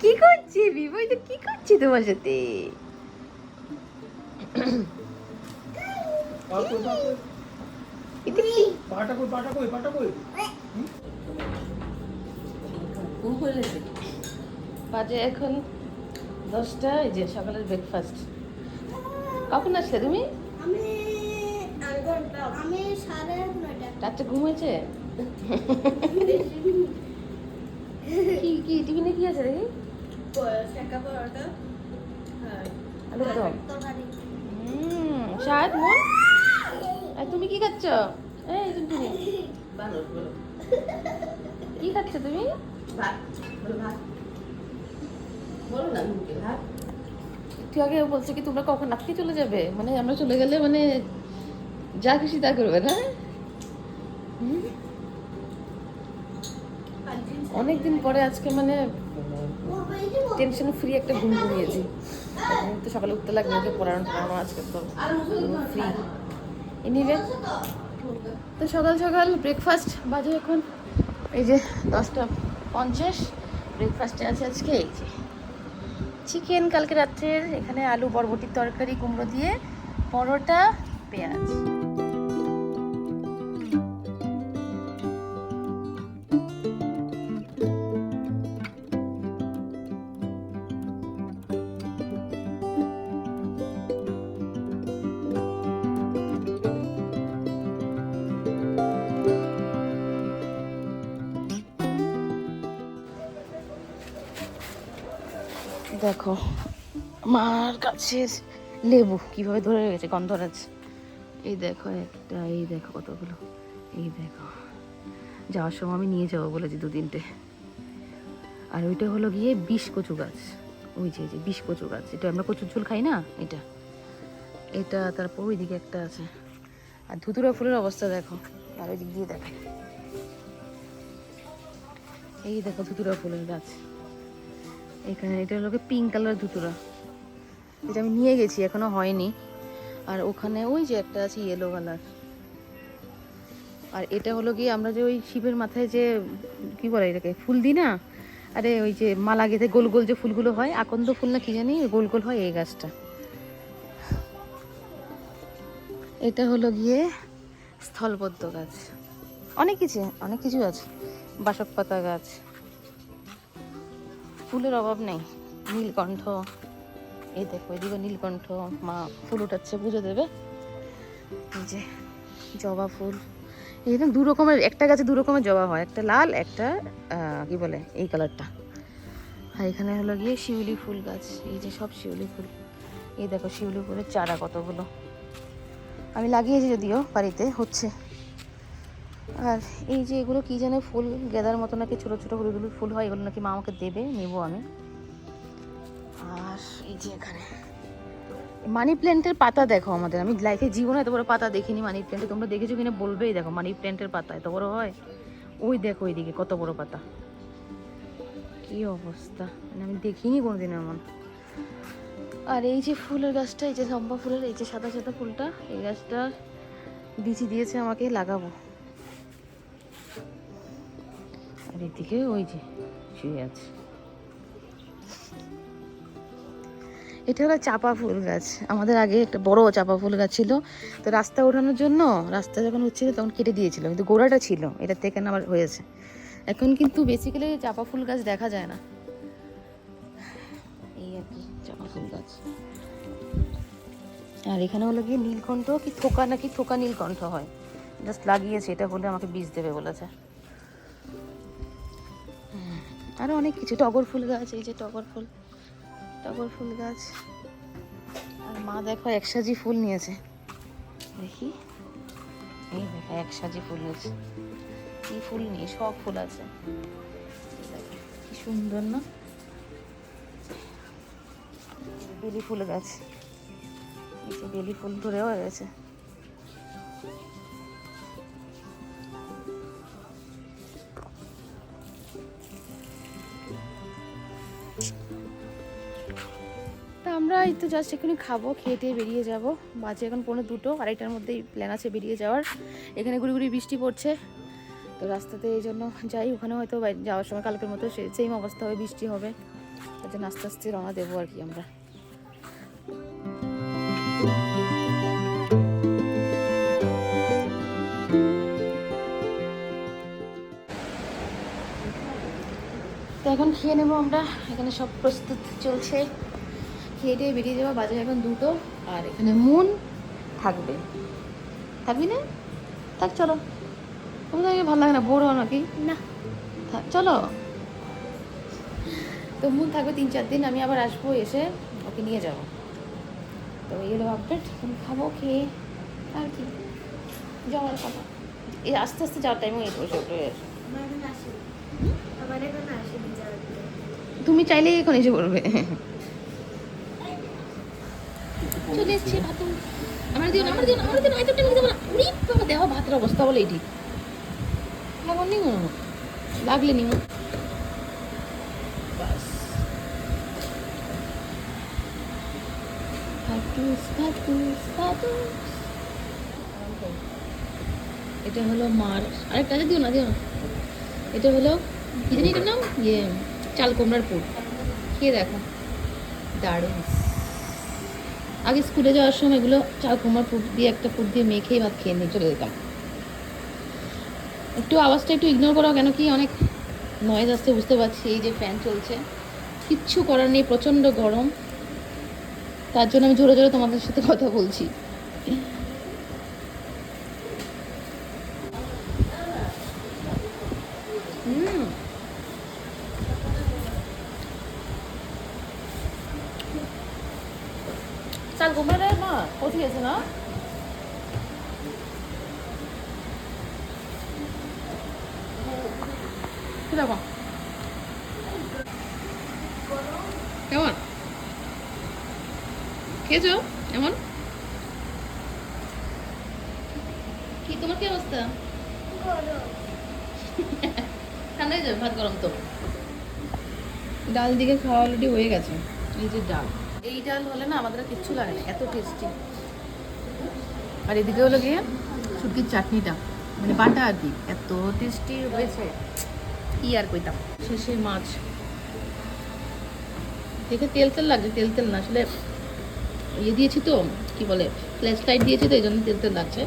কি করছে? বিবই তো কি করছে তোমার সাথে? বাজে এখন দশটা এই যে সকালের ব্রেকফাস্ট কখন আসলে তুমি? আমি আমি সাড়ে নয়টা। রাত্রে ঘুমিয়েছে কি কি টিফিনে কি আছে দেখি? আলু দম তরকারি মন তুমি কি খাচ্ছ এই তুমি কি খাচ্ছ তুমি একটু আগে বলছে কি তোমরা কখন আজকে চলে যাবে? মানে আমরা চলে গেলে মানে যা খুশি তা করবে না? হুম? অনেকদিন পরে আজকে মানে টেনশন ফ্রি একটা ঘুম ঘুমিয়েছি। তো সকালে উঠতে লাগবে, ওকে পড়ানো টড়ানো আজকে তো ফ্রি এনিওয়ে তো সকাল সকাল ব্রেকফাস্ট বাজে এখন। এই যে দশটা পঞ্চাশ ব্রেকফাস্টে আছে আজকে এই যে চিকেন কালকে রাত্রের এখানে আলু, বরবটির তরকারি, কুমড়ো দিয়ে, পরোটা, পেঁয়াজ। দেখো আমার কাছের লেবু কীভাবে ধরে গেছে গন্ধরাজ? এই দেখো একটা, এই দেখো কতগুলো, এই দেখো। যাওয়ার সময় আমি নিয়ে যাব বলেছি দু তিনটে আর ওইটা হলো গিয়ে বিষ কচু গাছ। ওই যে যে বিষ কচু গাছ। এটা আমরা কচুর ঝোল খাই না? এটা। এটা তারপর ওইদিকে একটা আছে। আর ধুতুরা ফুলের অবস্থা দেখো। আর ওই দিক দিয়ে দেখো। এই দেখো ধুতুরা ফুলের গাছ। এখানে, এটা হলো পিঙ্ক কালার ধুতুরা। এটা আমি নিয়ে গেছি, এখনও হয়নি। আর ওখানে ওই যে একটা আছে ইয়েলো কালার আর এটা হলো গিয়ে আমরা যে ওই শিবের মাথায় যে, কি বলে এটাকে, ফুল দিই না? আরে ওই যে মালা গেঁথে গোল গোল যে ফুলগুলো হয়, আকন্দ ফুল না কি জানি গোল গোল হয় এই গাছটা। এটা হলো গিয়ে স্থলবদ্ধ গাছ। অনেক কিছু অনেক কিছু আছে। বাসক পাতা গাছ। ফুলের অভাব নেই। নীলকণ্ঠ, এই দেখো এদিকে নীলকণ্ঠ, মা ফুল উঠাচ্ছে, পুজো দেবে। এই যে জবা ফুল। এরকম দু রকমের, একটা গাছে দু রকমের জবা হয়, একটা লাল, একটা কি বলে, এই কালারটা। আর এখানে হলো গিয়ে শিউলি ফুল গাছ, এই যে সব শিউলি ফুল। এই দেখো শিউলি ফুলের চারা কতগুলো। আমি লাগিয়েছি যদিও, বাড়িতে, হচ্ছে। আর এই যে এগুলো কি যেন ফুল, গেঁদার মতো নাকি ছোটো ছোটো হলুদ হলুদ ফুল হয়, এগুলো নাকি মা আমাকে দেবে, নেব আমি। আর এই যে এখানে, মানি প্ল্যান্টের পাতা দেখো আমাদের, আমি লাইফে জীবনে এত বড় পাতা দেখিনি মানি প্ল্যান্টে, তোমরা দেখেছ কিনা বলবেই, দেখো মানি প্ল্যান্টের পাতা এত বড় হয়। ওই দেখো ওইদিকে কত বড় পাতা। কি অবস্থা মানে আমি দেখিনি কোনোদিন এমন। আর এই যে ফুলের গাছটা, এই যে চম্পা ফুলের, এই যে সাদা সাদা ফুলটা, এই গাছটা, বিচি দিয়েছে আমাকে, লাগাবো। আর এদিকে ওই যে শুয়ে আছে। এটা হলো চাপা ফুল গাছ। আমাদের আগে একটা বড় চাপা ফুল গাছ ছিল। তো রাস্তা ওঠানোর জন্য রাস্তা যখন হচ্ছিল তখন কেটে দিয়েছিল। কিন্তু গোড়াটা ছিল, এটা থেকে না আবার হয়েছে। এখন কিন্তু বেসিক্যালি চাপা ফুল গাছ দেখা যায় না। এই আর কি চাপা ফুল গাছ। আর এখানে হলো গিয়ে নীলকণ্ঠ, কি থোকা নাকি থোকা নীলকণ্ঠ হয়। জাস্ট লাগিয়েছে, এটা হলে আমাকে বীজ দেবে বলেছে। হুম, আরও অনেক কিছু টগর ফুল গাছ এই যে টগর ফুল টগর ফুল গাছ। আর মা দেখো একসাজি ফুল নিয়েছে। দেখি। এই দেখো একসাজি ফুল নিয়েছে। কি ফুল নিয়ে সব ফুল আছে। কি সুন্দর না? বেলি ফুল গাছ। এই যে বেলি ফুল ধরেও রয়েছে আমরা এই তো জাস্ট এখানে খাব, খেয়ে টেয়ে বেরিয়ে যাব। বাজে এখন পৌনে দুটো, আড়াইটার মধ্যেই প্ল্যান আছে বেরিয়ে যাওয়ার। এখানে গুড়ি গুড়ি বৃষ্টি পড়ছে। তো রাস্তাতে এই জন্য যাই, ওখানে হয়তো যাওয়ার সময় কালকের মতো সেম অবস্থা হবে, বৃষ্টি হবে। তার জন্য আস্তে আস্তে রওনা দেবো আর কি আমরা। তো এখন খেয়ে নেব আমরা। এখানে সব প্রস্তুত চলছে। খেয়ে টেয়ে বেরিয়ে যাব বাজে এখন দুটো আর এখানে মুন থাকবে। থাকবি না? থাক চলো। তোমাদের আগে ভালো লাগে না? বোর হও নাকি? না। থাক, চলো। তো মুন থাকবে তিন চার দিন আমি আবার আসব এসে ওকে নিয়ে যাব। তো এই হলো আপডেট আমি খাব খেয়ে আর কি। যাওয়ার কথা। এই আস্তে আস্তে যাওয়ার টাইমও এই আসে তুমি চাইলেই এখন এসে পড়বে। চলে এসছি ভাত আমার আমার আমার দিও না, এত টাইম দিতে না। উরি বাবা, ভাতের অবস্থা বলে এটি। নি লাগলে এটা হলো মার আরেকটা দিও না দিও না। এটা হলো এটার নাম? ইয়ে চাল কুমড়ার পুর। খেয়ে দেখো। দারুণ। আগে স্কুলে যাওয়ার সময় এগুলো চাল কুমার পুর দিয়ে একটা পুর দিয়ে মেখেই ভাত খেয়ে নিয়ে চলে যেতাম। একটু আওয়াজটা একটু ইগনোর করো কেন কি অনেক নয়েজ আসছে বুঝতে পারছি, এই যে ফ্যান চলছে। কিচ্ছু করার নেই, প্রচণ্ড গরম। তার জন্য আমি জোরে জোরে তোমাদের সাথে কথা বলছি। চাল কুমড়া না কোথায় গেছে না কীরকম কেমন খেয়েছো এমন কি তোমার কি অবস্থা ঠান্ডা হয়ে যাবে ভাত গরম তো। ডাল দিকে খাওয়া অলরেডি হয়ে গেছে। এই যে ডাল। এই ডাল হলে না আমাদের কিচ্ছু লাগে না, এত টেস্টি আর এদিকে হলো গিয়ে শুটকির চাটনিটা মানে বাটা আর কি, এত টেস্টি হয়েছে। কি আর কইতাম? শেষে মাছ। দেখে তেল তেল লাগছে, তেল তেল না, আসলে ইয়ে দিয়েছি তো, কি বলে ফ্ল্যাশ লাইট দিয়েছি তো এই জন্য তেল তেল লাগছে।